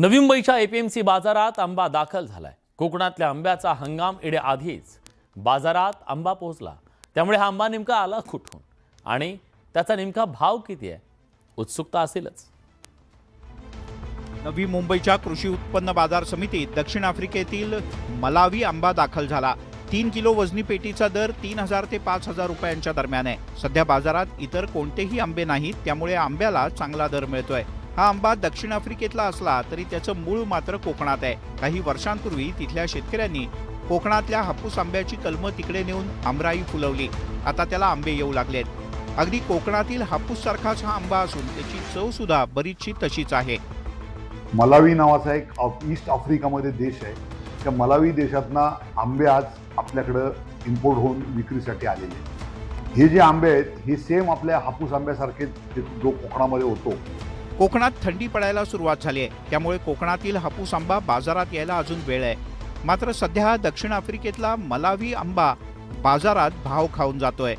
नवी मुंबईच्या एपीएमसी बाजारात आंबा दाखल झालाय. कोकणातल्या आंब्याचा हंगाम येण्याआधीच आधीच बाजारात आंबा पोहोचला. त्यामुळे हा आंबा नेमका आला कुठून? आणि त्याचा नेमका भाव किती आहे? उत्सुकता असेलच. नवी मुंबईच्या कृषी उत्पन्न बाजार समितीत दक्षिण आफ्रिकेतील मलावी आंबा दाखल झाला. तीन किलो वजनी पेटीचा दर तीन हजार ते पाच हजार रुपयांच्या दरम्यान आहे. सध्या बाजारात इतर कोणतेही आंबे नाहीत त्यामुळे आंब्याला चांगला दर मिळतोय. हा आंबा दक्षिण आफ्रिकेतला असला तरी त्याचं मूळ मात्र कोकणात आहे. काही वर्षांपूर्वी तिथल्या शेतकऱ्यांनी कोकणातल्या हापूस आंब्याची कलमं तिकडे नेऊन आमराई फुलवली. आता त्याला आंबे येऊ लागलेत. अगदी कोकणातील हापूस सारखाच हा आंबा असून त्याची चव सुद्धा बरीचशी तशीच आहे. मलावी नावाचा एक ईस्ट आफ्रिकामध्ये देश आहे. त्या मलावी देशातना आंबे आज आपल्याकडं इम्पोर्ट होऊन विक्रीसाठी आलेले हे जे आंबे आहेत हे सेम आपल्या हापूस आंब्यासारखे जो कोकणामध्ये होतो कोकणात थंडी पडायला सुरुवात झाली आहे. त्यामुळे कोकणातील हापूस आंबा बाजारात यायला अजून वेळ आहे. मात्र सध्या दक्षिण आफ्रिकेतला मलावी आंबा बाजारात भाव खाऊन जातोय.